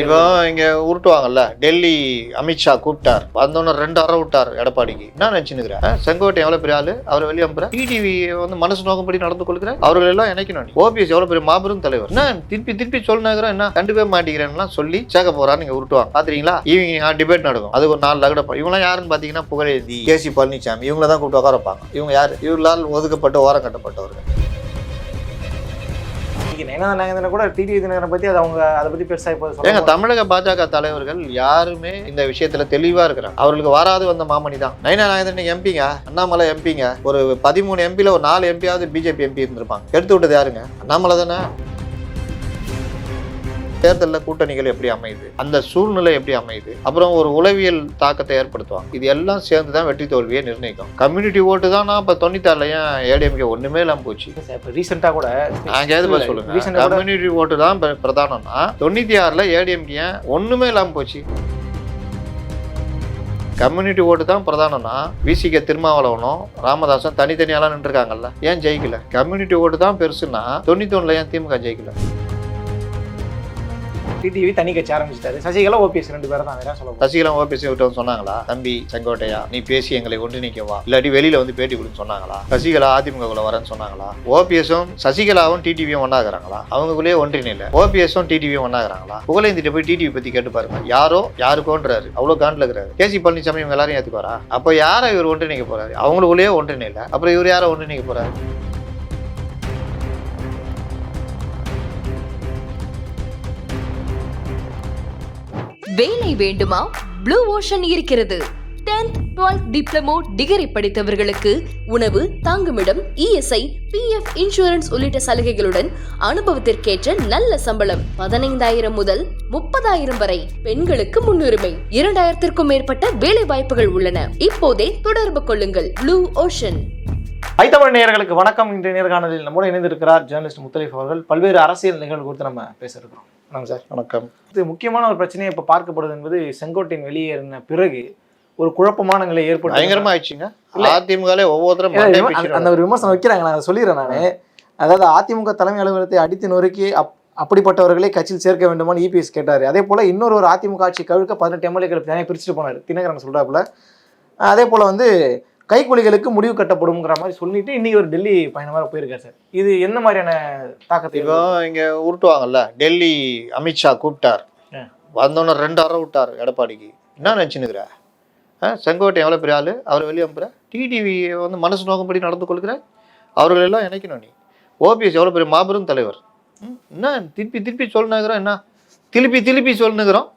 இப்போ இங்க உருட்டுவாங்கல்ல டெல்லி அமித்ஷா கூப்பிட்டார். வந்தோன்னு ரெண்டு அறை விட்டார் எடப்பாடிக்கு. என்ன நினைச்சுனுக்குறேன் செங்கோட்டை எவ்வளவு பெரிய ஆளு? அவரை வெளியே அனுப்புற? டிடிவி வந்து மனசு நோக்கப்படி நடந்து கொள்கிற அவர்கள் எல்லாம் இணைக்கணும் நீ. ஓபிஎஸ் எவ்வளவு பெரிய மாபெரும் தலைவர். என்ன திருப்பி திருப்பி சொல்லுங்கிறேன் என்ன? கண்டுக்கவே மாட்டேங்கிறேன்லாம் சொல்லி சேர்க்க போறான்னு நீங்க உருட்டுவாங்க. பாத்துறீங்களா இவங்க டிபேட் நடக்கும். அது ஒரு நாலு லகட இவங்களாம் யாருன்னு பாத்தீங்கன்னா புகழேந்தி கேசி பழனிசாமி இவங்கள தான் கூப்பிட்டு உட்கார வைப்பாங்க. இவங்க யார்? இவர்களால் ஒதுக்கப்பட்ட ஓரம் கட்டப்பட்டவர்கள். இன்னைக்கு நயனா நாகேந்திரன் கூட டிடி தினகரனை பத்தி அது அவங்க அதை பத்தி பெருசா இப்போ சொல்ல தமிழக பாஜக தலைவர்கள் யாருமே இந்த விஷயத்துல தெளிவா இருக்கிறாங்க. அவர்களுக்கு வராது வந்த மாமணி தான். நைனா நாகேந்திரன் எம்பிங்க அண்ணாமலை எம்பிங்க ஒரு பதிமூணு எம்பில ஒரு நாலு எம்பியாவது பிஜேபி எம்பி இருந்திருப்பாங்க. எடுத்து விட்டது யாருங்க? அண்ணாமலை தானே? தேர்தலில் கூட்டணிகள் எப்படி அமையுது? அந்த சூழ்நிலை எப்படி அமையுது? அப்புறம் ஒரு உளவியல் தாக்கத்தை ஏற்படுத்துவாங்க. இது எல்லாம் சேர்ந்து தான் வெற்றி தோல்வியை நிர்ணயிக்கும். கம்யூனிட்டி ஓட்டு தான் இப்போ தொண்ணூத்தாறுல ஏன் ஏடிஎம்கே ஒண்ணுமே இல்லாமல் போச்சு? இப்போ ரீசெண்டா கூட நாங்க எது பதில் சொல்லுங்க. கம்யூனிட்டி ஓட்டு தான் பிர- பிரதானம்னா தொண்ணூத்தி ஆறுல ஏடிஎம்கே ஏன் ஒண்ணுமே இல்லாம போச்சு? கம்யூனிட்டி ஓட்டு தான் பிரதானம்னா விசிக திருமாவளவனும் ராமதாசன் தனித்தனியாலாம் நின்றுருக்காங்கல்ல. ஏன் ஜெயிக்கல? கம்யூனிட்டி ஓட்டு தான் பெருசுன்னா தொண்ணூத்தி ஒண்ணுல ஏன் திமுக ஜெயிக்கல? டிடிவி தனி கட்சி ஆரம்பிச்சிட்டாரு. சசிகலா ஓபிஎஸ் ரெண்டு பேரும் தான் வேற சொல்லுவோம் சசிகலா ஓபிஎஸ் விட்டு சொன்னாங்களா? தம்பி செங்கோட்டையா நீ பேசி எங்களை ஒன்றிணைக்கவா இல்லாட்டி வெளியில வந்து பேட்டி கொடுன்னு சொன்னாங்களா? சசிகலா அதிமுகக்குள்ள வரேன்னு சொன்னாங்களா? ஓபிஎஸும் சசிகலாவும் டிடிவியும் ஒன்னாகிறாங்களா அவங்களுக்குள்ளேயே ஒன்றிணையில ஓபிஎஸும் டிடிவியும் ஒன்னாகிறாங்களா புகழேந்திட்டு போய் டிடிவி பத்தி கேட்டு பாருங்க. யாரோ யாருக்கோன்றாரு. அவ்வளவு காண்டில் இருக்கிறாரு. கேசி பழனிசாமி இவங்க எல்லாரும் ஏத்துக்குவாரா? அப்ப யாரை இவர் ஒன்றிணைக்க போறாரு? அவங்களுக்குள்ளேயே ஒன்றிணையில அப்புறம் இவர் யாரை ஒன்றிணைக்க போறாரு? வேலை வேண்டுமா? ப்ளூ ஓஷன் இருக்கிறது. 10th 12th டிப்ளமோ டிகிரி படித்தவர்களுக்கு உணவு தங்குமிடம் இஎஸ்ஐ பிஎஃப் இன்சூரன்ஸ் உள்ளிட்ட சலுகைகளுடன் அனுபவத்திற்கேற்ற நல்ல சம்பளம். பதினைந்தாயிரம் முதல் முப்பதாயிரம் வரை பெண்களுக்கு முன்னுரிமை. இரண்டாயிரத்திற்கும் மேற்பட்ட வேலை வாய்ப்புகள் உள்ளன. இப்போதே தொடர்பு கொள்ளுங்கள். ப்ளூ ஓஷன் ஐத்தமிழ் நேயர்களுக்கு வணக்கம். இன்றைய நேர்காணலில் நம்மோடு இணைந்திருக்கிறார் ஜேர்னலிஸ்ட் முத்தலீஃப் அவர்கள். பல்வேறு அரசியல் நிகழ்வு குறித்து நம்ம பேச இருக்கிறோம். வணக்கம் சார். வணக்கம். இது முக்கியமான ஒரு பிரச்சனையை இப்போ பார்க்கப்படுது என்பது செங்கோட்டையின் வெளியேறின பிறகு ஒரு குழப்பமான நிலை ஏற்பட்டு பயங்கரமா ஆயிடுச்சுங்க. அதிமுகலே ஒவ்வொருத்தரும் அந்த- ஒரு விமர்சனம் வைக்கிறாங்க. நான் அதை சொல்லிடுறேன் நான். அதாவது அதிமுக தலைமை அலுவலகத்தை அடித்து நொறுக்கி அப் அப்படிப்பட்டவர்களை கட்சியில் சேர்க்க வேண்டுமான்னு இபிஎஸ் கேட்டார். அதே போல இன்னொரு ஒரு அதிமுக ஆட்சி கவிழ்க்க பதினெட்டு எம்எல்ஏக்கள் தனியாக பிரிச்சுட்டு போனார். தினகரன் சொல்றாப்புல. அதே போல வந்து கைக்கூலிகளுக்கு முடிவு கட்டப்படும்ங்கிற மாதிரி சொல்லிட்டு இன்னைக்கு ஒரு டெல்லி பயணமாக போயிருக்காரு சார். இது என்ன மாதிரியான தாக்கத்தை இப்போ இங்க உருட்டுவாங்கல்ல டெல்லி அமித்ஷா கூப்பிட்டார். வந்தோன்னே ரெண்டு அறை விட்டார் எடப்பாடிக்கு. என்ன நினச்சினுக்கிற செங்கோட்டை எவ்வளோ பெரிய ஆளு? அவர் வெளியே அனுப்புற? டிடிவி வந்து மனசு நோக்கம்படி நடந்து கொள்கிற? அவர்கள் எல்லாம் இணைக்கணும் நீ. ஓபிஎஸ் எவ்வளோ பெரிய மாபெரும் தலைவர்? ம், என்ன திருப்பி திருப்பி சொல்லுங்கிறோம் என்ன? திருப்பி திருப்பி சொல்லுங்கிறோம்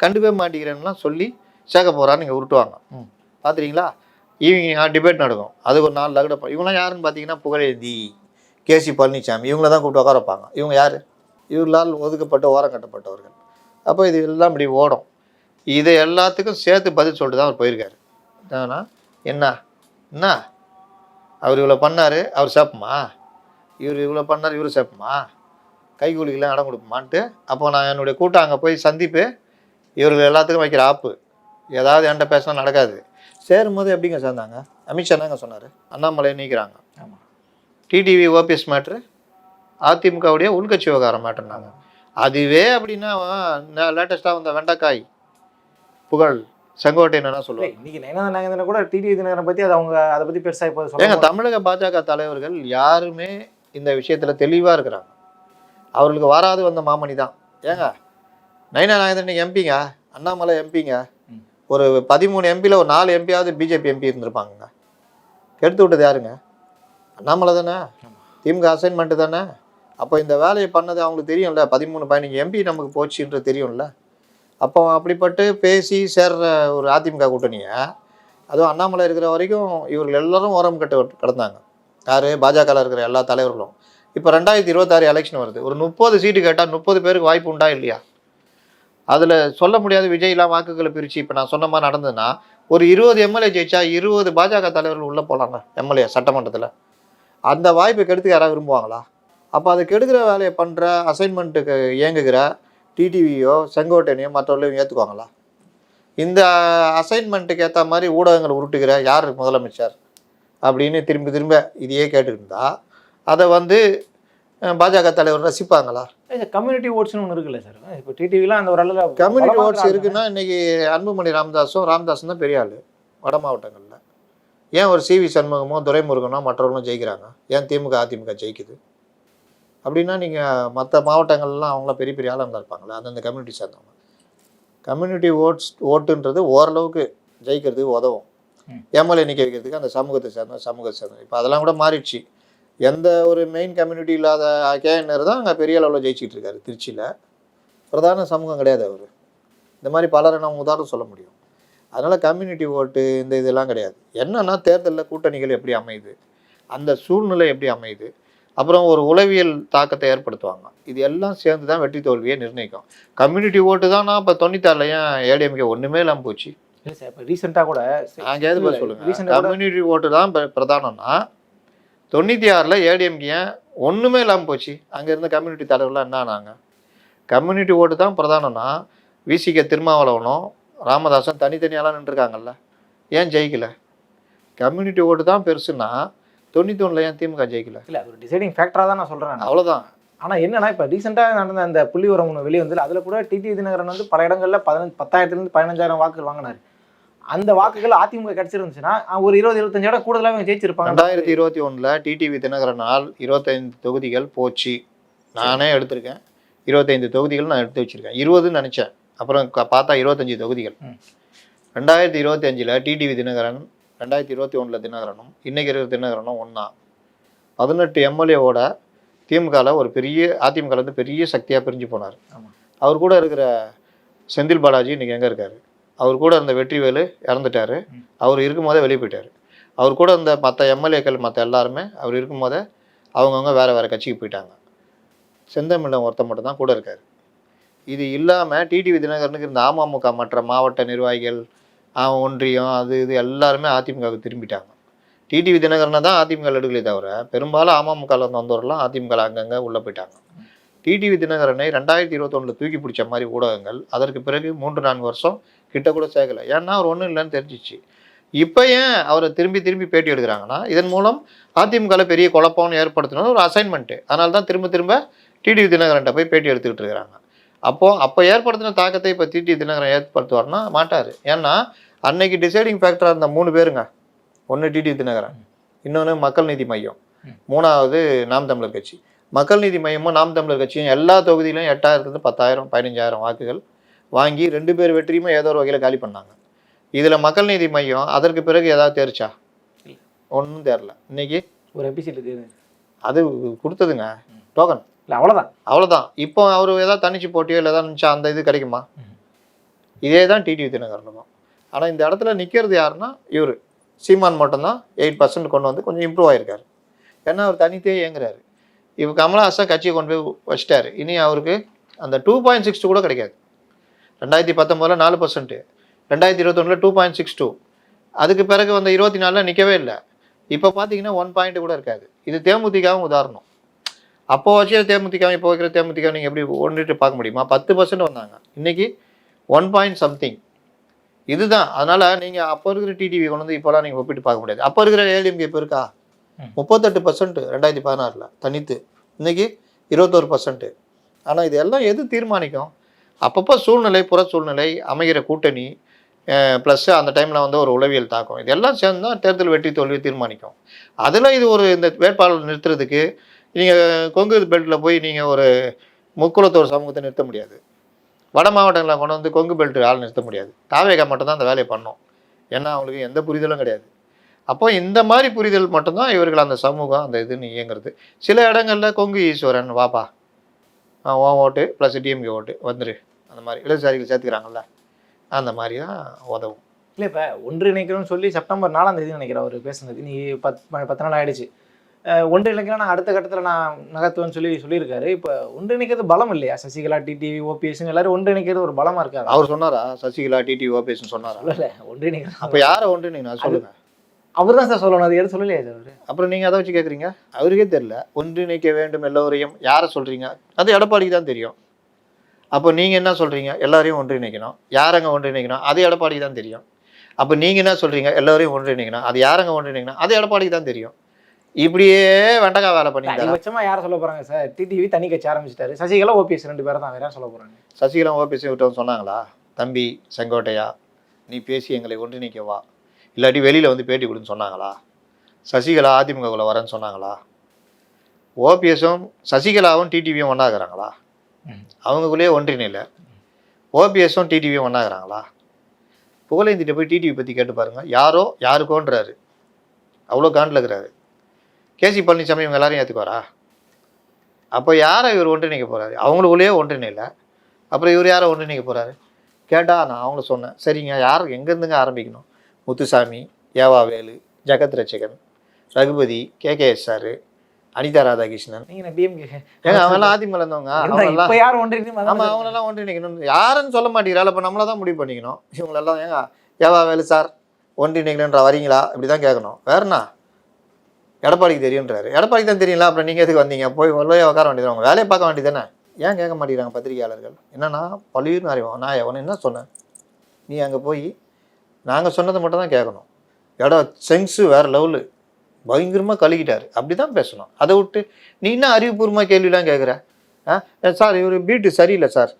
கண்டுக்கவே மாட்டேங்கிறேன்லாம் சொல்லி சேர்க்க போகிறான்னு நீங்கள் உருட்டுவாங்க. ம் பார்த்துறீங்களா இவங்க டிபேட் நடக்கும். அது ஒரு நாலு லகுட இவங்களாம் யாருன்னு பார்த்தீங்கன்னா புகழேந்தி கேசி பழனிசாமி இவங்கள தான் கூப்பிட்டு உட்கார வைப்பாங்க. இவங்க யார்? இவர்களால் ஒதுக்கப்பட்ட ஓரம் கட்டப்பட்டவர்கள். அப்போ இது எல்லாம் இப்படி ஓடும். இதை எல்லாத்துக்கும் சேர்த்து பதில் சொல்லிட்டு தான் அவர் போயிருக்காரு. என்னன்னா என்ன? என்ன? அவர் இவ்வளோ பண்ணார் அவர் சேப்பமா? இவர் இவ்வளோ பண்ணார் இவர் சேப்பமா? கைகூலிக்கெல்லாம் இடம் கொடுப்போமான்ட்டு அப்போ நான் என்னுடைய கூட்டம் அங்கே போய் சந்திப்பு இவர்கள் எல்லாத்துக்கும் வைக்கிற ஆப்பு. ஏதாவது என்கிட்ட பேசினா நடக்காது. சேரும்போது எப்படிங்க சேர்ந்தாங்க? அமித்ஷா தாங்க சொன்னார். அண்ணாமலை நீக்கிறாங்க. ஆமா. டிடிவி ஓபிஎஸ் மேட்ரு அதிமுகவுடைய உள்கட்சி விவகாரம் மேட்டர்னாங்க அதுவே அப்படின்னா லேட்டஸ்ட்டாக வந்த வெண்டைக்காய் புகழ் செங்கோட்டையன் என்ன சொல்லுவாங்க. இன்னைக்கு நயனா நாகேந்திரன் கூட டிடி தினகரனை பத்தி அது அவங்க அதை பத்தி பெருசா இப்போ ஏங்க சொல்ல தமிழக பாஜக தலைவர்கள் யாருமே இந்த விஷயத்துல தெளிவா இருக்கிறாங்க. அவர்களுக்கு வராது வந்த மாமணி தான். ஏங்க நைனா நாகேந்திரன் எம்பிங்க அண்ணாமலை எம்பிங்க. ஒரு பதிமூணு எம்பியில் ஒரு நாலு எம்பியாவது பிஜேபி எம்பி இருந்திருப்பாங்கங்க. எடுத்து விட்டது யாருங்க? அண்ணாமலை தானே? திமுக அசைன்மெண்ட்டு தானே? அப்போ இந்த வேலையை பண்ணது அவங்களுக்கு தெரியும்ல பதிமூணு பதினஞ்சு எம்பி நமக்கு போச்சுன்றது தெரியும்ல. அப்போ அப்படிப்பட்டு பேசி சேர்ற ஒரு அதிமுக கூட்டணியை அதுவும் அண்ணாமலை இருக்கிற வரைக்கும் இவர்கள் எல்லாரும் ஓரம் கட்டு கிடந்தாங்க. யார்? பாஜகவில் இருக்கிற எல்லா தலைவர்களும். இப்போ ரெண்டாயிரத்தி இருபத்தாறு எலெக்ஷன் வருது. ஒரு முப்பது சீட்டு கேட்டால் முப்பது பேருக்கு வாய்ப்பு உண்டா இல்லையா? அதில் சொல்ல முடியாத விஜய்லாம் வாக்குகளை பிரித்து இப்போ நான் சொன்ன மாதிரி நடந்ததுன்னா ஒரு இருபது எம்எல்ஏ ஜெயிச்சா இருபது பாஜக தலைவர்கள் உள்ளே போகலாங்க எம்எல்ஏ சட்டமன்றத்தில். அந்த வாய்ப்பை கெடுத்துக்க யாராவது விரும்புவாங்களா? அப்போ அதை கெடுக்கிற வேலையை பண்ணுற அசைன்மெண்ட்டுக்கு இயங்குகிற டிடிவியோ செங்கோட்டையனையோ மற்றவர்களையும் ஏற்றுக்குவாங்களா இந்த அசைன்மெண்ட்டுக்கு ஏற்ற மாதிரி ஊடகங்களை உருட்டுகிற யார் முதலமைச்சர்? அப்படின்னு திரும்ப திரும்ப இதையே கேட்டுக்கிட்டு அதை வந்து பாஜக தலைவர் ரசிப்பாங்களா? கம்யூனிட்டி ஓட்ஸ்னு ஒன்று இருக்குல்ல சார். இப்போ டிடிவிலாம் அந்த ஒரு கம்யூனிட்டி ஓட்ஸ். இருக்குன்னா இன்னைக்கு அன்புமணி ராமதாஸும் ராமதாஸும் தான் பெரிய ஆள் வட மாவட்டங்களில். ஏன் ஒரு சிவி சண்முகமோ துரைமுருகனோ மற்றவர்களும் ஜெயிக்கிறாங்க? ஏன் திமுக அதிமுக ஜெயிக்குது? அப்படின்னா நீங்கள் மற்ற மாவட்டங்கள்லாம் அவங்களாம் பெரிய பெரிய ஆளுங்க இருப்பாங்களே அந்தந்த கம்யூனிட்டி சேர்ந்தவங்க. கம்யூனிட்டி ஓட்ஸ் ஓட்டுன்றது ஓரளவுக்கு ஜெயிக்கிறதுக்கு உதவும். எம்எல்ஏ நிற்க வைக்கிறதுக்கு அந்த சமூகத்தை சேர்ந்த சமூகத்தை சேர்ந்த இப்போ அதெல்லாம் கூட மாறிடுச்சு. எந்த ஒரு மெயின் கம்யூனிட்டி இல்லாத கேஎன்ஆர் தான் அங்கே பெரிய அளவில் ஜெயிச்சிட்டு இருக்காரு திருச்சியில். பிரதான சமூகம் கிடையாது அவர். இந்த மாதிரி பலரை நம்ம உதாரணம் சொல்ல முடியும். அதனால் கம்யூனிட்டி ஓட்டு இந்த இதெல்லாம் கிடையாது. என்னன்னா தேர்தலில் கூட்டணிகள் எப்படி அமையுது? அந்த சூழ்நிலை எப்படி அமையுது? அப்புறம் ஒரு உளவியல் தாக்கத்தை ஏற்படுத்துவாங்க. இது எல்லாம் சேர்ந்து தான் வெற்றி தோல்வியை நிர்ணயிக்கும். கம்யூனிட்டி ஓட்டு தான் நான் இப்போ தொண்ணூத்தாறுல ஏன் ஏடிஎம்கே ஒன்றுமே இல்லாமல் போச்சு? இல்லை சார் இப்போ ரீசெண்டாக கூட நான் கேது இல்ல, சொல்லுங்க. recent ஆ கூட- கம்யூனிட்டி ஓட்டு தான் பிர- பிரதானம்னா தொண்ணூற்றி ஆறில் ஏடிஎம்கே ஒன்றுமே இல்லாமல் போச்சு? அங்கே இருந்த கம்யூனிட்டி தலைவர்லாம் என்ன ஆனாங்க? கம்யூனிட்டி ஓட்டு தான் பிரதானம்னா விசிக திருமாவளவனும் ராமதாசன் தனித்தனியாலாம் நின்றுருக்காங்கல்ல. ஏன் ஜெயிக்கல? கம்யூனிட்டி ஓட்டு தான் பெருசுன்னா தொண்ணூற்றி ஒன்றில் ஏன் திமுக ஜெயிக்கல? இல்லை ஒரு டிசைடிங் ஃபேக்டராக தான் நான் சொல்கிறேன் அவ்வளோதான் ஆனால் என்னன்னா இப்போ ரீசெண்டாக நடந்த அந்த புள்ளி உரம் ஒன்று வெளியே வந்து அதில் கூட டிடி தினகரன் வந்து பல இடங்களில் பதினஞ்சு பத்தாயிரத்துலேருந்து பதினஞ்சாயிரம் வாக்குகள் வாங்கினார். அந்த வாக்குகள் அதிமுக கிடைச்சிருந்துச்சுன்னா ஒரு இருபது இருபத்தஞ்சு இடம் கூடுதலாக இவங்க ஜெயிச்சிருப்பாங்க. ரெண்டாயிரத்தி இருபத்தி ஒன்றில் டிடிவி தினகரனால் இருபத்தைந்து தொகுதிகள் போச்சு. நானே எடுத்திருக்கேன். இருபத்தைந்து தொகுதிகள் நான் எடுத்து வச்சிருக்கேன். இருபதுன்னு நினச்சேன். அப்புறம் பார்த்தா இருபத்தஞ்சி தொகுதிகள். ரெண்டாயிரத்தி இருபத்தி அஞ்சில் டிடிவி தினகரன் ரெண்டாயிரத்தி இருபத்தி ஒன்றில் தினகரனும் இன்னைக்கு இருக்கிற தினகரனும் ஒன்றா பதினெட்டு எம்எல்ஏவோட திமுகவில் ஒரு பெரிய அதிமுக வந்து பெரிய சக்தியாக பிரிஞ்சு போனார். அவர் கூட இருக்கிற செந்தில் பாலாஜி இன்னைக்கு எங்கே இருக்காரு? அவர் கூட இருந்த வெற்றிவேலு இறந்துட்டாரு. அவர் இருக்கும்போதே வெளியே போயிட்டார். அவர் கூட இருந்த மற்ற எம்எல்ஏக்கள் மற்ற எல்லாருமே அவர் இருக்கும்போதே அவங்கவுங்க வேறு வேறு கட்சிக்கு போயிட்டாங்க. செந்தமிழன் ஒருத்தன் மட்டும் தான் கூட இருக்கார். இது இல்லாமல் டிடிவி தினகரனுக்கு இருந்த அமமுக மற்ற மாவட்ட நிர்வாகிகள் ஒன்றியம் அது இது எல்லாருமே அதிமுகவுக்கு திரும்பிட்டாங்க. டிடிவி தினகரனை தான் அதிமுக எடுக்கலே தவிர பெரும்பாலும் அமமுகவில் வந்தவரெல்லாம் அதிமுக அங்கங்கே உள்ளே போயிட்டாங்க. டிடிவி தினகரனை ரெண்டாயிரத்தி இருபத்தொன்னில் தூக்கி பிடிச்ச மாதிரி ஊடகங்கள் அதற்கு பிறகு மூன்று நான்கு வருஷம் கிட்ட கூட சேர்க்கல. ஏன்னா அவர் ஒன்றும் இல்லைன்னு தெரிஞ்சிச்சு. இப்போ ஏன் அவரை திரும்பி திரும்பி பேட்டி எடுக்கிறாங்கன்னா இதன் மூலம் அதிமுகவில் பெரிய குழப்பம்னு ஏற்படுத்தணும் ஒரு அசைன்மெண்ட்டு அதனால தான் திரும்ப திரும்ப டிடிவி தினகரன்ட்ட போய் பேட்டி எடுத்துக்கிட்டு இருக்கிறாங்க. அப்போது அப்போ ஏற்படுத்தின தாக்கத்தை இப்போ டிடி தினகரன் ஏற்படுத்துவார்னா மாட்டார். ஏன்னா அன்னைக்கு டிசைடிங் ஃபேக்டராக இருந்த மூணு பேருங்க. ஒன்று டிடி தினகரன் இன்னொன்று மக்கள் நீதி மையம். மூணாவது நாம் தமிழர் கட்சி. மக்கள் நீதி மையமும் நாம் தமிழர் கட்சியும் எல்லா தொகுதியிலும் எட்டாயிரத்துலேருந்து பத்தாயிரம் பதினஞ்சாயிரம் வாக்குகள் வாங்கி ரெண்டு பேர் வெற்றியுமே ஏதோ ஒரு வகையில் காலி பண்ணாங்க. இதில் மக்கள் நீதி மையம் அதற்கு பிறகு ஏதாவது தெரிச்சா? இல்ல. ஒன்றும் தெரில. இன்னைக்கு? ஒரு எபிசிட் இது அது கொடுத்ததுங்க. டோக்கன் இல்லை அவ்வளோதான் அவ்வளோதான் இப்போ அவர் ஏதாவது தனிச்சு போட்டியோ இல்லை ஏதாவது நினச்சா அந்த இது கிடைக்குமா. இதே தான் டிடிவி தினகரனும் ஆனால் இந்த இடத்துல நிற்கிறது யாருன்னா இவர். சீமான் மட்டும்தான் எயிட் பர்சன்ட் கொண்டு வந்து கொஞ்சம் இம்ப்ரூவ் ஆயிருக்காரு. ஏன்னா அவர் தனித்தே இயங்குறாரு. இப்போ கமலஹாசன் கட்சியை கொண்டு போய் வச்சிட்டாரு. இனி அவருக்கு அந்த டூ பாயிண்ட் சிக்ஸ் கூட கிடைக்காது. ரெண்டாயிரத்தி பத்தொம்போதில் நாலு பர்சன்ட்டு ரெண்டாயிரத்தி இருபத்தொன்னில் டூ பாயிண்ட் சிக்ஸ் டூ அதுக்கு பிறகு வந்த இருபத்தி நாலில் நிற்கவே இல்லை. இப்போ பார்த்தீங்கன்னா ஒன் பாயிண்ட் கூட இருக்காது. இது தேமுதிகவும் உதாரணம். அப்போ வச்சு தேமுதிக இப்போ வைக்கிற தேமுதிக நீங்கள் எப்படி ஒன்றிட்டு பார்க்க முடியுமா? பத்து பர்சன்ட் வந்தாங்க. இன்னைக்கு ஒன் பாயிண்ட் சம்திங் இதுதான். அதனால நீங்கள் அப்போ இருக்கிற டிடிவி கொண்டு வந்து இப்போலாம் நீங்கள் ஒப்பிட்டு பார்க்க முடியாது. அப்போ இருக்கிற ஏடிஎம்கே இப்போ இருக்கா. முப்பத்தெட்டு பர்சன்ட் ரெண்டாயிரத்தி பதினாறில் தனித்து. இன்னைக்கு இருபத்தோரு பர்சன்ட் ஆனால் இது எல்லாம் எது தீர்மானிக்கும்? அப்பப்போ சூழ்நிலை புற சூழ்நிலை அமைகிற கூட்டணி ப்ளஸ் அந்த டைமில் வந்து ஒரு உளவியல் தாக்கம். இதெல்லாம் சேர்ந்து தான் தேர்தல் வெற்றி தோல்வியை தீர்மானிக்கும். அதில் இது ஒரு இந்த வேட்பாளர் நிறுத்துறதுக்கு நீங்கள் கொங்கு பெல்ட்டில் போய் நீங்கள் ஒரு முக்குளத்தோர் சமூகத்தை நிறுத்த முடியாது. வட மாவட்டங்களில் கொண்டு வந்து கொங்கு பெல்ட் ஆள் நிறுத்த முடியாது. தாவேகா மட்டும்தான் அந்த வேலையை பண்ணோம். ஏன்னா அவங்களுக்கு எந்த புரிதலும் கிடையாது. அப்போ இந்த மாதிரி புரிதல் மட்டும்தான் இவர்கள் அந்த சமூகம் அந்த இதுன்னு இயங்குறது. சில இடங்களில் கொங்கு ஈஸ்வரன் வாப்பா. ஓ ஓட்டு ப்ளஸ் டிஎம்கே ஓட்டு. வந்துரு. அந்த மாதிரி இடதுசாரிகள் சேர்த்துக்கிறாங்கல்ல அந்த மாதிரி தான் உதவும். இல்லை இப்போ ஒன்றிணைக்கணும்னு சொல்லி செப்டம்பர் நாலாம் தேதி நினைக்கிறேன் அவர் பேசுனது. நீ பத் பத்து நாள் ஆயிடுச்சு. அஹ் ஒன்றிணைக்கலாம் நான் அடுத்த கட்டத்தில் நான் நகர்த்துவேன்னு சொல்லி சொல்லியிருக்காரு. இப்போ ஒன்றிணைக்கிறது பலம் இல்லையா? சசிகலா டிடிவி ஓபிஎஸ்ன்னு எல்லாரும் ஒன்றிணைக்கிறது ஒரு பலமா இருக்காது. அவர் சொன்னாரா? சசிகலா டிடி ஓபிஎஸ்னு சொன்னாரா? சொல்லல ஒன்றிணைக்கிறது அப்போ யாரை ஒன்று நீங்கள் சொல்லுங்கள் அவர் தான் சார் சொல்லணும். அது எதுவும் சொல்லலையா சார் அவரு? அப்புறம் நீங்கள் அதை வச்சு கேட்குறீங்க அவருக்கே தெரியல. ஒன்றிணைக்க வேண்டும் எல்லோரையும் யாரை சொல்கிறீங்க அது எடப்பாடிக்கு தான் தெரியும். அப்போ நீங்கள் என்ன சொல்கிறீங்க எல்லாரையும் ஒன்றிணைக்கணும் யாரங்க ஒன்றிணைக்கணும் அது எடப்பாடிக்கு தான் தெரியும். அப்போ நீங்கள் என்ன சொல்கிறீங்க எல்லோரையும் ஒன்றிணைக்கணும் அது யாரங்க ஒன்றிணைக்கணும் அது எடப்பாடிக்கு தான் தெரியும். இப்படியே வெண்டக்காய் வேலை பண்ணிட்டாரு அதிகபட்சமா யாரை சொல்ல போறாங்க சார்? டிடிவி தனி கட்சி ஆரம்பிச்சிட்டாரு. சசிகலா ஓபிஎஸ் ரெண்டு பேரும் தான். வேற சொல்ல போறாங்க? சசிகலா ஓபிஎஸ் விட்டவங்க சொன்னாங்களா? தம்பி செங்கோட்டையா நீ பேசி எங்களை ஒன்றிணைக்க வா. இல்லாட்டி வெளியில் வந்து பேட்டி கொடுன்னு சொன்னாங்களா? சசிகலா அதிமுகவில் வரேன்னு சொன்னாங்களா? ஓபிஎஸும் சசிகலாவும் டிடிவியும் ஒன்றாகிறாங்களா. அவங்களுக்குள்ளேயே ஒன்றிணையில். ஓபிஎஸும் டிடிவியும் ஒன்றாகிறாங்களா புகழேந்திட்ட போய் டிடிவி பற்றி கேட்டு பாருங்கள் யாரோ யாருக்கோன்றாரு. அவ்வளோ காண்டில் இருக்கிறாரு. கேசி பழனிசாமி இவங்க எல்லாரையும் ஏற்றுக்குவாரா அப்போ யாரை இவர் ஒன்றிணைக்க போகிறாரு அவங்களுக்குள்ளேயே ஒன்றிணையில். அப்புறம் இவர் யாரை ஒன்றிணைக்க போகிறாரு கேட்டால் நான் அவங்கள சொன்னேன். சரிங்க யார் எங்கேருந்துங்க ஆரம்பிக்கணும்? Muthusamy Evavelu Jagath Ratchagan Raghupathy KKS sir Anitha Radhakrishnan. நீங்க என்ன டிஎம்கே ஏங்க அவங்கெல்லாம் அதிமுக இருந்தவங்க அவங்கெல்லாம் இப்ப யார் ஒன்றிணையும் ஆமா அதான் அவங்களெல்லாம் ஒன்றிணைக்கணும் யாருன்னு சொல்ல மாட்டேங்கிறாள். அப்போ நம்மள தான் முடிவு பண்ணிக்கணும். இவங்களெல்லாம் ஏங்க ஏவா வேலு சார் ஒன்றிணைக்கணுன்ற வரீங்களா? இப்படி தான் கேட்கணும் வேறண்ணா எடப்பாடிக்கு தெரியுன்றாரு எடப்பாடிக்கு தான் தெரியல அப்புறம் நீங்கள் எதுக்கு வந்தீங்க? போய் உள்ளே உட்கார வேண்டியது அவங்க வேலையை பார்க்க வேண்டியது தானே? ஏன் கேட்க மாட்டேங்கிறாங்க பத்திரிகையாளர்கள்? என்னன்னா பழியுன்னு அறிவோம் நான் எவனை என்ன சொன்னேன் நீ அங்கே போய் நாங்கள் சொன்னதை மட்டும் தான் கேட்கணும். இடம் சென்ஸு வேறு லெவலு. பயங்கரமாக கழுகிட்டார் அப்படி தான் பேசணும். அதை விட்டு நீ என்ன அறிவுபூர்வமாக கேள்விலாம் கேட்குற ஆ? சார் இவர் பீட்டு சரியில்லை சார்.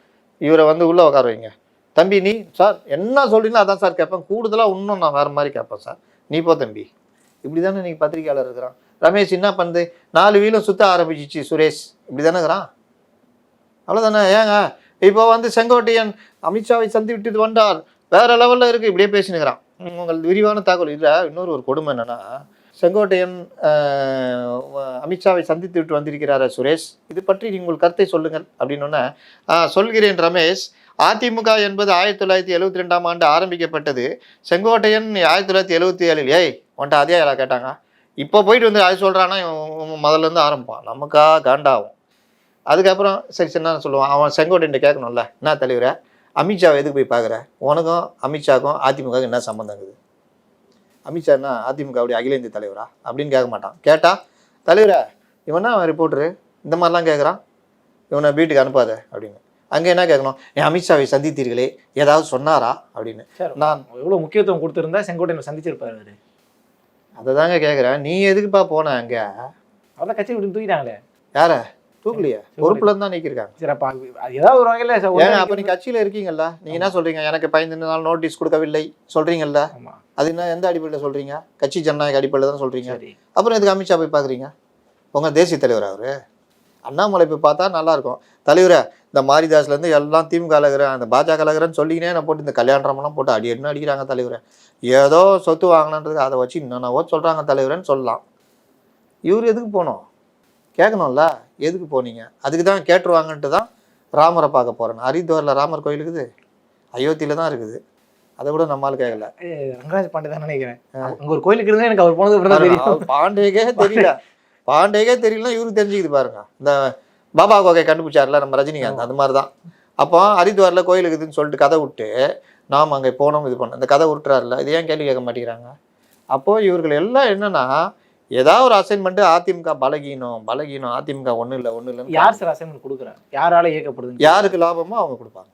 இவரை வந்து உள்ளே உட்கார வைங்க. தம்பி நீ சார் என்ன சொல்கிறீங்களோ அதான் சார் கேட்பேன். கூடுதலாக இன்னும் நான் வேறு மாதிரி கேட்பேன் சார். நீ போ தம்பி. இப்படி தானே நீ பத்திரிக்கையாளர் இருக்கிறான். ரமேஷ் என்ன பண்ணுது? நாலு வீலும் சுற்ற ஆரம்பிச்சிச்சு சுரேஷ். இப்படி தானே இருக்கிறான்? அவ்வளோதானே ஏங்க? இப்போ வந்து செங்கோட்டையன் அமித்ஷாவை சந்தித்து வந்தார். வேறு லெவலில் இருக்குது இப்படியே பேசினுக்கிறான். உங்கள் விரிவான தகவல். இல்லை இன்னொரு ஒரு கொடுமை என்னென்னா செங்கோட்டையன் அமித்ஷாவை சந்தித்து விட்டு வந்திருக்கிறார் சுரேஷ்? இது பற்றி நீங்கள் கருத்தை சொல்லுங்கள் அப்படின்னோடனே சொல்கிறேன் ரமேஷ். அதிமுக என்பது ஆயிரத்தி தொள்ளாயிரத்தி எழுபத்தி ரெண்டாம் ஆண்டு ஆரம்பிக்கப்பட்டது. செங்கோட்டையன் ஆயிரத்தி தொள்ளாயிரத்தி எழுபத்தி ஏழில் ஏய் உன்ட்ட அதே யாரா கேட்டாங்க. இப்போ போயிட்டு வந்து அது சொல்கிறான்னா முதல்ல இருந்து ஆரம்பிப்பான். நமக்கா காண்டாகும் அதுக்கப்புறம் சரி சரி சொல்லுவான். அவன் செங்கோட்டையன் கேட்கணும்ல என்ன தலைவரை? அமித்ஷாவை எதுக்கு போய் பார்க்குற? உனக்கும் அமித்ஷாக்கும் அதிமுகவுக்கும் என்ன சம்மந்தம் இருக்குது? அமித்ஷா என்ன அதிமுக அப்படி அகில இந்திய தலைவரா? அப்படின்னு கேட்க மாட்டான். கேட்டா தலைவரே இவனா ரிப்போர்ட்ரு இந்த மாதிரிலாம் கேட்குறான்? இவனை வீட்டுக்கு அனுப்பாத அப்படின்னு. அங்கே என்ன கேட்கணும்? என் அமித்ஷாவை சந்தித்தீர்களே? ஏதாவது சொன்னாரா? அப்படின்னு. நான் எவ்வளவு முக்கியத்துவம் கொடுத்திருந்தா செங்கோட்டையனை சந்திச்சிருப்பாரு அவரு. அதை தாங்க கேட்குறேன். நீ எதுக்குப்பா போன அங்கே? அவர்தான் கட்சி விட்டு தூக்கிட்டாங்களே. யார? தூக்கலையே. பொறுப்புல தான் அப்ப அது ஏதாவது ஒரு வகையில அப்போ நீ கட்சியில் இருக்கீங்கல்ல? நீங்கள் என்ன சொல்கிறீங்க எனக்கு பதினைந்து நாள் நோட்டீஸ் கொடுக்கவில்லை. சொல்கிறீங்கல்ல அது என்ன எந்த அடிப்படையில் சொல்கிறீங்க கட்சி ஜனநாயக அடிப்படையில் தான் சொல்கிறீங்க சரி. அப்புறம் எதுக்கு அமித்ஷா போய் பார்க்குறீங்க உங்கள் தேசிய தலைவர் அவரு? அண்ணாமலை போய் பார்த்தா நல்லா இருக்கும். தலைவரே இந்த மாரிதாஸ்லேருந்து எல்லாம் திமுக அழகிறேன் அந்த பாஜக அழகிறேன்னு சொல்லிக்கினே நான் போட்டு இந்த கல்யாணம்லாம் போட்டு அடி அடின்னு அடிக்கிறாங்க தலைவரை. ஏதோ சொத்து வாங்கினன்றதுக்கு அதை வச்சு என்னென்னவோ சொல்கிறாங்க தலைவரேன்னு சொல்லலாம். இவர் எதுக்கு போனோம் கேட்கணும்ல. எதுக்கு போனீங்க? அதுக்கு தான் கேட்டுருவாங்கன்ட்டு தான் ராமரை பார்க்க போகிறேன் ஹரித்வாரில் ராமர் கோயில் இருக்குது அயோத்தியில் தான் இருக்குது. அதை கூட நம்மால் கேட்கல. ரங்கராஜ் பாண்டே தான் நினைக்கிறேன். அங்க ஒரு கோயிலுக்கு இருந்தா எனக்கு அவர் போனது தெரியும். பாண்டேக்கே தெரியல. பாண்டேக்கே தெரியல இவருக்கு தெரிஞ்சுக்குது பாருங்க. இந்த பாபா கோகை கண்டுபிடிச்சார்ல நம்ம ரஜினிகாந்த் அது மாதிரி தான். அப்போ ஹரித்வாரில் கோயில் இருக்குதுன்னு சொல்லிட்டு கதை விட்டு நாம் அங்கே போனோம் இது பண்ணோம். இந்த கதை விட்டுறாருல இது ஏன் கேள்வி கேட்க மாட்டேங்கிறாங்க? அப்போ இவர்கள் எல்லாம் என்னன்னா ஏதாவது ஒரு அசைன்மெண்ட் அதிமுக பலகீனம் பலகீனம் அதிமுக ஒன்றும் இல்லை ஒன்றும் இல்லைன்னு யார் சார் அசைன்மெண்ட் கொடுக்குறாரு யாரால இயக்கப்படுது யாருக்கு லாபமோ அவங்க கொடுப்பாங்க.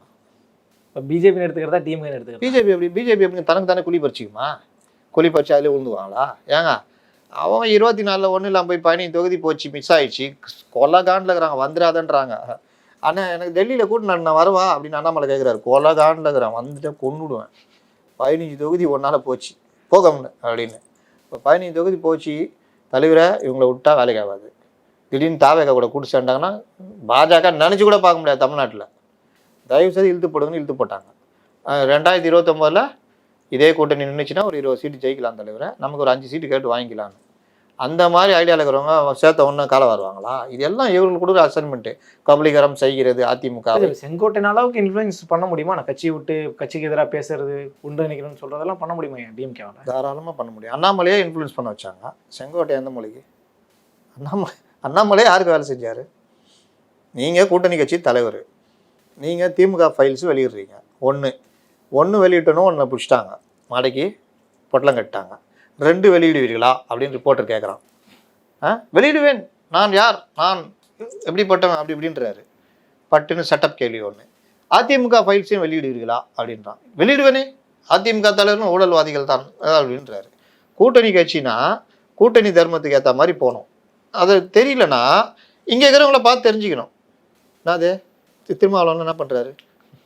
இப்போ பிஜேபி எடுத்துக்கிறதா டிஎம்கே எடுத்துக்கிறதா? பிஜேபி எப்படி பிஜேபி எப்படி தனக்கு தானே குழி பறிச்சுக்குமா? குழி பறிச்சு அதிலே விழுந்துவாங்களா ஏங்க அவன் இருபத்தி நாலில் ஒன்றும் இல்லாமல் போய் பதினஞ்சு தொகுதி போச்சு மிஸ் ஆயிடுச்சு. கொலை காண்டில் இருக்கிறாங்க வந்துடாதன்றாங்க. ஆனால் எனக்கு டெல்லியில் கூட்டு நான் நான் வரவா அப்படின்னு அண்ணாமலை கேட்குறாரு கொலை காண்டில் இருக்கிறான் வந்துட்டு கொண்டுடுவேன் பதினஞ்சு தொகுதி ஒன்றால் போச்சு. போகம்னு அப்படின்னு. இப்போ பதினஞ்சு தொகுதி போச்சு தலைவரை இவங்களை விட்டா வேலைக்கு ஆகாது. திடீர்னு தாவேக்கா கூட கூட்டு சேர்ந்தாங்கன்னா பாஜக நினச்சி கூட பார்க்க முடியாது தமிழ்நாட்டில். தயவு செய்து இழுத்து போடுங்கன்னு இழுத்து போட்டாங்க. ரெண்டாயிரத்தி இருபத்தொம்போதில் இதே கூட்டணி நின்றுச்சுன்னா ஒரு இருபது சீட்டு ஜெயிக்கலாம் தலைவரை. நமக்கு ஒரு அஞ்சு சீட்டு கேட்டு வாங்கிக்கலாம்னு. அந்த மாதிரி ஐடியாவில் இருக்கிறவங்க சேர்த்த ஒன்று காலம் வருவாங்களா? இது எல்லாம் இவங்களுக்கு கொடுக்குற அசைன்மெண்ட்டு கபலீகரம் செய்கிறது அதிமுக செங்கோட்டையன் அளவுக்கு இன்ஃப்ளூயன்ஸ் பண்ண முடியுமா? நான் கட்சியை விட்டு கட்சிக்கு எதிராக பேசுறது ஒன்றிணைக்கணும்னு சொல்றதெல்லாம் பண்ண முடியுமா டிஎம்கேவால தாராளமாக பண்ண முடியும். அண்ணாமலையே இன்ஃப்ளூயன்ஸ் பண்ண வச்சாங்க. செங்கோட்டை எந்த மொழிக்கு? அண்ணாமலை அண்ணாமலையே யாருக்கு வேலை செஞ்சார்? நீங்கள் கூட்டணி கட்சி தலைவர். நீங்கள் திமுக ஃபைல்ஸ் வெளியிடுறீங்க. ஒன்று ஒன்று வெளியிட்டணும் ஒன்று பிடிச்சிட்டாங்க. மாடைக்கு பொட்டலம் கட்டிட்டாங்க. ரெண்டு வெளியிடுவீர்களா அப்படின்னு ரிப்போர்ட்டர் கேட்குறான் ஆ? வெளியிடுவேன். நான் யார்? நான் எப்படிப்பட்டவன் அப்படி இப்படின்றாரு. பட்டுன்னு செட்டப் கேள்வி ஒன்று அதிமுக ஃபைல்ஸையும் வெளியிடுவீர்களா? அப்படின்றான். வெளியிடுவேனே. அதிமுக தலைவரும் ஊழல்வாதிகள் தான். அப்படின்றாரு. கூட்டணி கட்சினா கூட்டணி தர்மத்துக்கு ஏற்ற மாதிரி போகணும். அது தெரியலனா இங்கே இருக்கிறவங்கள பார்த்து தெரிஞ்சுக்கணும். என்னது? தி- திருமாவளவன் என்ன பண்ணுறாரு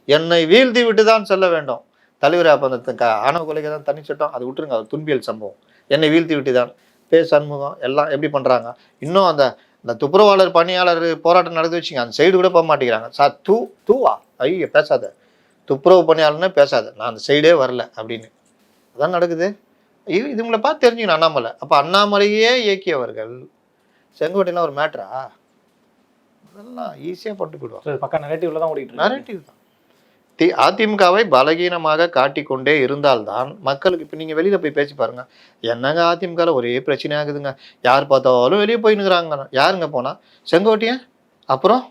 என்னை வீழ்த்தி விட்டு தான் செல்ல வேண்டும். தலைவர் அப்போ அந்த க- ஆணவ கொலைக்கு தான் தனி சட்டம் அது விட்டுருங்க அது துன்பியல் சம்பவம். என்னை வீழ்த்தி விட்டு தான் பே சண்முகம் எல்லாம் எப்படி பண்ணுறாங்க இன்னும் அந்த இந்த துப்புரவாளர் பணியாளர் போராட்டம் நடந்து வச்சுங்க அந்த சைடு கூட போக மாட்டேங்கிறாங்க. சார் தூ தூவா? ஐயோ பேசாத. துப்புரவு பணியாளர்னே பேசாத. நான் அந்த சைடே வரல அப்படின்னு. அதான் நடக்குது. இது இதுங்களை பார்த்து தெரிஞ்சுக்கணும் அண்ணாமலை. அப்போ அண்ணாமலையே இயக்கியவர்கள். செங்கோட்டையெல்லாம் ஒரு மேட்ரா அதெல்லாம் ஈஸியாக பட்டு போயிடுவாங்க பக்கா நெகட்டிவ்ல தான் ஓடிட்டு இருக்கு. நரேட்டிவ் தான். தி அதிமுகவை பலகீனமாக காட்டிக்கொண்டே இருந்தால்தான் மக்களுக்கு இப்போ நீங்கள் வெளியில் போய் பேசி பாருங்கள் என்னங்க அதிமுகவில் ஒரே பிரச்சனை ஆகுதுங்க. யார் பார்த்தாலும் வெளியே போயின்னுக்குறாங்க யாருங்க போனால் செங்கோட்டையன் அப்புறம்?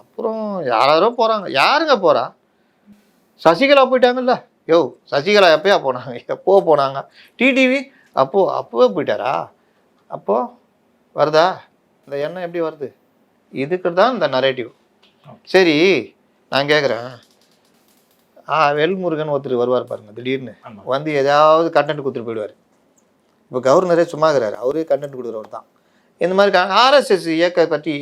அப்புறம் யாரோ போகிறாங்க யாருங்க போகிறா சசிகலா போயிட்டாங்கல்ல. யோ சசிகலா எப்பயா போனாங்க? எப்போ போனாங்க? டிடிவி? அப்போ அப்போவே போயிட்டாரா? அப்போ வருதா? இந்த எண்ணம் எப்படி வருது? இதுக்கு தான் இந்த நரேட்டிவ் சரி நான் கேட்குறேன் ஆ வெல்முருகன் ஒருத்தர் வருவார் பாருங்க திடீர்னு. வந்து ஏதாவது கண்டென்ட் கொடுத்துட்டு போயிடுவார். இப்போ கவர்னரே சும்மா இருக்கிறாரு. அவரே கண்டென்ட் கொடுக்குறவர் தான். இந்த மாதிரி ஆர்எஸ்எஸ் இயக்க பற்றி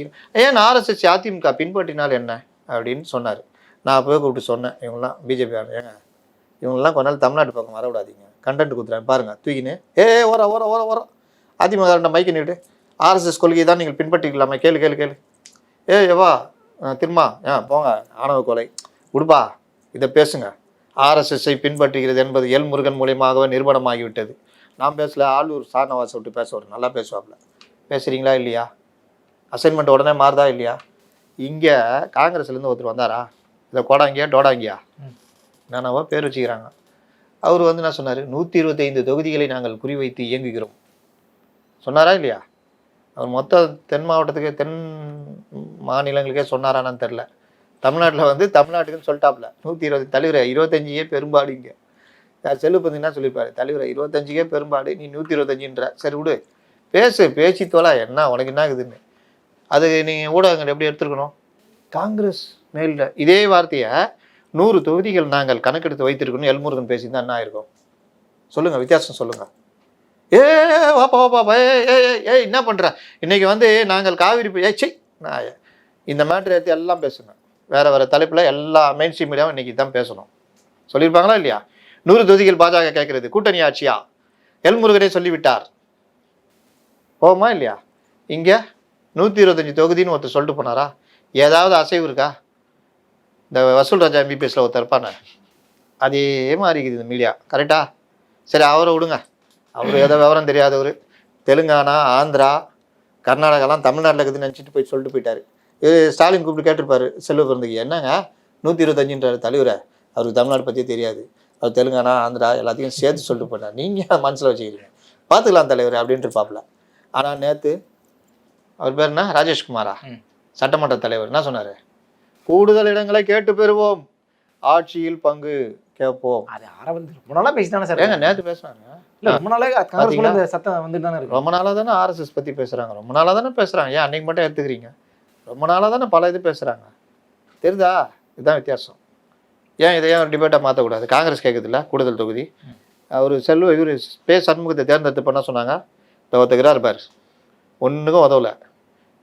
ஏன் ஆர்எஸ்எஸ் அதிமுக பின்பற்றினால் என்ன? அப்படின்னு சொன்னார். நான் அப்போவே கூப்பிட்டு சொன்னேன். இவங்கெல்லாம் பிஜேபி ஏங்க இவங்கெல்லாம் கொஞ்ச நாள் தமிழ்நாட்டு பக்கம் வரவிடாதீங்க. கண்டென்ட் கொடுத்துறேன் பாருங்க தூக்கின்னு ஏ ஓர ஓர ஓர ஓர. அதிமுக மைக்கு நீட்டு ஆர்எஸ்எஸ் கொள்கையை தான் நீங்கள் பின்பற்றிக்கலாமே கேளு கேளு கேளு. ஏ எவா திருமா ஏன் போங்க. ஆணவ கொலை. விடுப்பா இதை பேசுங்க. ஆர்எஸ்எஸ்ஐ பின்பற்றுகிறது என்பது எல் முருகன் மூலியமாகவே நிரூபணமாகிவிட்டது நான் பேசல ஆளூர் சாணவாசை விட்டு பேசுவார். நல்லா பேசுவாப்ல பேசுகிறீங்களா இல்லையா? அசைன்மெண்ட் உடனே மாறுதா இல்லையா? இங்கே காங்கிரஸ்லேருந்து ஒருத்தர் வந்தாரா? இதை கோடாங்கியா டோடாங்கியா. நானாவா பேர் வச்சுக்கிறாங்க. அவர் வந்து என்ன சொன்னார்? நூற்றி இருபத்தைந்து தொகுதிகளை நாங்கள் குறிவைத்து இயங்குகிறோம். சொன்னாரா இல்லையா? அவர் மொத்த தென் மாவட்டத்துக்கு தென் மாநிலங்களுக்கே சொன்னாரானான்னு தெரில தமிழ்நாட்டில் வந்து தமிழ்நாட்டுக்குன்னு சொல்லிட்டாப்ல நூற்றி இருபது தலைவர் இருபத்தஞ்சியே பெரும்பாடு இங்கே. யார் செல்லு என்ன சொல்லியிருப்பாரு? தலைவர் இருபத்தஞ்சிக்கே பெரும்பாடு நீ நூற்றி இருபத்தஞ்சின்ற. சரி விடு. பேசு பேச்சு தோலா என்ன உனக்கு என்ன ஆகுதுன்னு. அது நீங்கள் ஊடகங்கள் எப்படி எடுத்துருக்கணும்? காங்கிரஸ் மேலில் இதே வார்த்தையை நூறு தொகுதிகள் நாங்கள் கணக்கெடுத்து வைத்திருக்கணும். எல்முருகன் பேசியிருந்தா என்ன ஆயிருக்கும்? சொல்லுங்கள் வித்தியாசம் சொல்லுங்கள் ஏ வாப்பா வாப்பா ஏ ஏ ஏ என்ன பண்ணுற இன்னைக்கு வந்து நாங்கள் காவிரி பு- ஏ நான் இந்த மேட்ரு எடுத்து எல்லாம் பேசுங்க. வேறு வேறு தலைப்பில் எல்லா மெயின் ஸ்ட்ரீம் மீடியாவும் இன்னைக்கு தான் பேசணும். சொல்லியிருப்பாங்களா இல்லையா? நூறு தொகுதிகள் பாஜக கேட்கறது. கூட்டணி ஆட்சியா? எல்முருகனே சொல்லிவிட்டார். போமா இல்லையா? இங்கே நூற்றி இருபத்தஞ்சி தொகுதின்னு ஒருத்தர் சொல்லிட்டு போனாரா? ஏதாவது அசைவு இருக்கா? இந்த வசூல் ராஜா எம்பிபிஎஸில் ஒருத்தர் இருப்பானே. அதே மாதிரி இருக்குது இந்த மீடியா கரெக்டா சரி அவரை விடுங்க. அவர் ஏதோ விவரம் தெரியாதவர். தெலுங்கானா ஆந்திரா கர்நாடகாலாம் தமிழ்நாட்டில் இருக்குதுன்னு நினச்சிட்டு போய் சொல்லிட்டு போயிட்டார். இது ஸ்டாலின் கூப்பிட்டு கேட்டிருப்பாரு செல்வ பிறந்தக்கு என்னங்க? நூற்றி இருபத்தஞ்சுன்றாரு தலைவரை. அவருக்கு தமிழ்நாடு பற்றியே தெரியாது. அவர் தெலுங்கானா ஆந்திரா எல்லாத்தையும் சேர்த்து சொல்லிட்டு போனார் நீங்கள் மனசில் வச்சுக்கிறீங்க. பார்த்துக்கலாம் தலைவர் அப்படின்ட்டு இருப்பாப்புல ஆனால் நேற்று அவர் பேர் என்ன? ராஜேஷ்குமாரா. சட்டமன்ற தலைவர். என்ன சொன்னார்? கூடுதல் இடங்களை கேட்டு பெறுவோம். ஆட்சியில் பங்கு கேட்போம். அது ஆரம்பத்தில் ரொம்ப நாளா பேசிதானே சார் ஏங்க நேற்று பேசுனாங்க. இல்ல ரொம்ப நாளா காங்கிரஸ் சத்தம் வந்துட்டு தானே இருக்கு. ரொம்ப நாளாக தானே ஆர்எஸ்எஸ் பற்றி பேசுகிறாங்க ரொம்ப நாளாக தானே பேசுகிறாங்க ஏன் அன்னைக்கு மட்டும் எடுத்துக்கிறீங்க? ரொம்ப நாளாக தானே பல இது பேசுகிறாங்க தெரியுதா இதுதான் வித்தியாசம். ஏன் இதை ஏன் டிபேட்டாக மாற்றக்கூடாது காங்கிரஸ் கேட்குதுல்ல கூடுதல் தொகுதி. அவர் செல்வ இவர் பே சண்முகத்தை தேர்ந்தெடுத்து பண்ண சொன்னாங்க. இந்த ஒருத்தக்கிறார் பார். ஒன்றுக்கும் உதவல.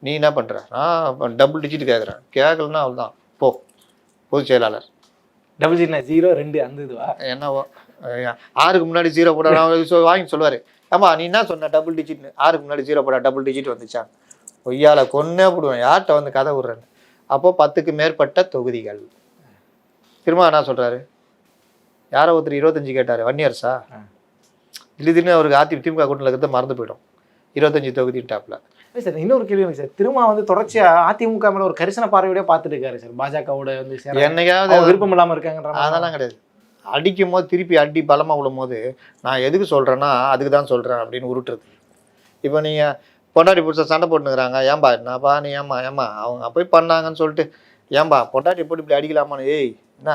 நீ என்ன பண்ணுற நான் டபுள் டிஜிட் கேட்குறேன் கேட்கலன்னா அவள் தான் போ. பொதுச் செயலாளர். டபுள் ஜீரோ ஜீரோ ரெண்டு அந்த இதுவா? என்னவோ. ஆறுக்கு முன்னாடி ஜீரோ போட. வாங்கி சொல்லுவார். ஆமா நீ என்ன சொன்ன டபுள் டிஜிட்னு ஆறுக்கு முன்னாடி ஜீரோ போட டபுள் டிஜிட் வந்துச்சான் பொய்யால கொன்னே போடுவேன். யார்கிட்ட வந்து கதை விடுறேன்னு? அப்போ பத்துக்கு மேற்பட்ட தொகுதிகள். திரும்ப என்ன சொல்றாரு. யாரோ ஒருத்தர் இருபத்தஞ்சு கேட்டாரு. வன்னியர்ஸா. திடீர்னு அவருக்கு அதி திமுக கூட்டணியில் இருக்கிறது மறந்து போயிடும். இருபத்தஞ்சு தொகுதி டாப்ல. இல்ல சார் இன்னொரு கேள்வி சார். திரும்ப வந்து தொடர்ச்சியா அதிமுக மேல ஒரு கரிசன பார்வையோட பார்த்துட்டு இருக்காரு சார். பாஜகவோட வந்து அவங்க விருப்பம் இல்லாம இருக்காங்கன்ற மாதிரி. அதெல்லாம் கிடையாது. அடிக்கும் போது திருப்பி அடி பலமாக விழும் போது நான் எதுக்கு சொல்கிறேன்னா அதுக்கு தான் சொல்கிறேன் அப்படின்னு உருட்டுறது. இப்போ நீங்கள் பொண்டாட்டி பிடிச்ச சண்டை போட்டுனுக்குறாங்க ஏன்பா என்னப்பா நீ ஏம்மா ஏம்மா? அவங்க போய் பண்ணாங்கன்னு சொல்லிட்டு ஏன்பா பொண்டாட்டி போட்டு இப்படி அடிக்கலாமான்னு? ஏய் என்ன?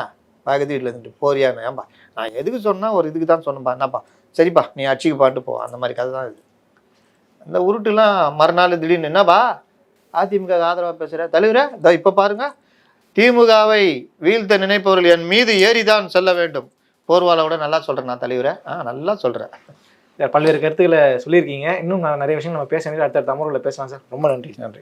பக்கத்து வீட்டில் இருந்துட்டு போறியான்னு? ஏன்பா? நான் எதுக்கு சொன்னால் ஒரு இதுக்கு தான் சொன்னேன்ப்பா என்னப்பா? சரிப்பா நீ அடிச்சுக்கு பாட்டு போ. அந்த மாதிரி கதை தான் இது. அந்த உருட்டுலாம் மறுநாள் திடீர்னு என்னப்பா? அதிமுக ஆதரவாக பேசுகிற தலைவரே இதோ இப்போ பாருங்க. திமுகவை வீழ்த்த நினைப்பவர்கள் என் மீது ஏறிதான் செல்ல வேண்டும். போர்வாலை விட நல்லா சொல்கிறேன் நான் தலைவரை. ஆ நல்லா சொல்கிறேன் பல்வேறு கருத்துக்களை சொல்லியிருக்கீங்க. இன்னும் நான் நிறைய விஷயம் நம்ம பேச வேண்டிய அடுத்த தமிழில் பேசலாம் சார். ரொம்ப நன்றி. நன்றி.